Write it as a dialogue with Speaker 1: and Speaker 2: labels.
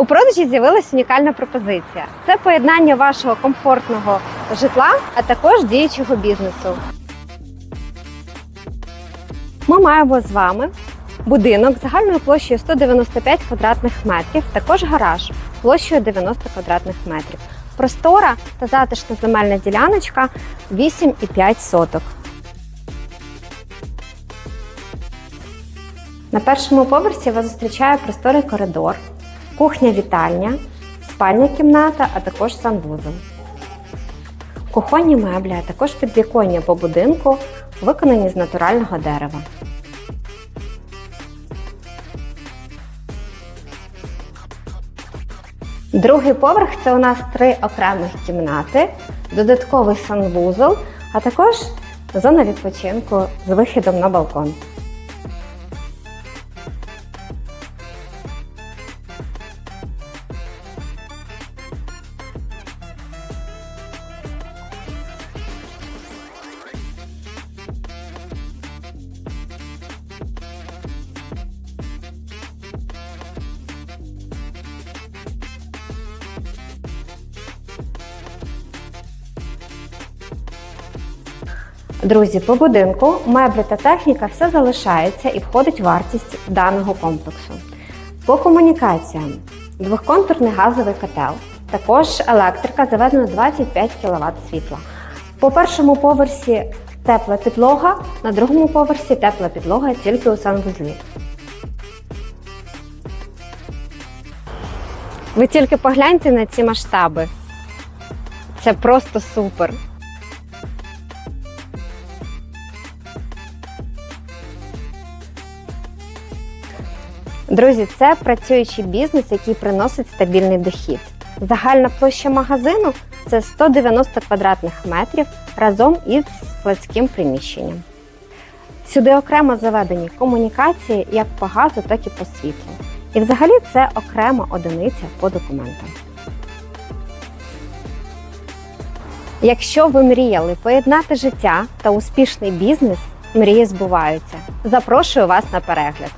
Speaker 1: У продажі з'явилася унікальна пропозиція. Це поєднання вашого комфортного житла, а також діючого бізнесу. Ми маємо з вами будинок загальною площею 195 квадратних метрів, також гараж площею 90 квадратних метрів. Простора та затишна земельна діляночка 8,5 соток. На першому поверсі вас зустрічає просторий коридор, кухня-вітальня, спальня кімната, а також санвузол. Кухонні меблі, а також підвіконня по будинку виконані з натурального дерева. Другий поверх це у нас три окремих кімнати, додатковий санвузол, а також зона відпочинку з вихідом на балкон. Друзі, по будинку меблі та техніка все залишається і входить в вартість даного комплексу. По комунікаціям двохконтурний газовий котел, також електрика заведено 25 кВт світла. По першому поверсі тепла підлога, на другому поверсі тепла підлога тільки у санвузлі. Ви тільки погляньте на ці масштаби. Це просто супер. Друзі, це працюючий бізнес, який приносить стабільний дохід. Загальна площа магазину це 190 квадратних метрів разом із складським приміщенням. Сюди окремо заведені комунікації як по газу, так і по світлу. І взагалі це окрема одиниця по документам. Якщо ви мріяли поєднати життя та успішний бізнес, мрії збуваються. Запрошую вас на перегляд.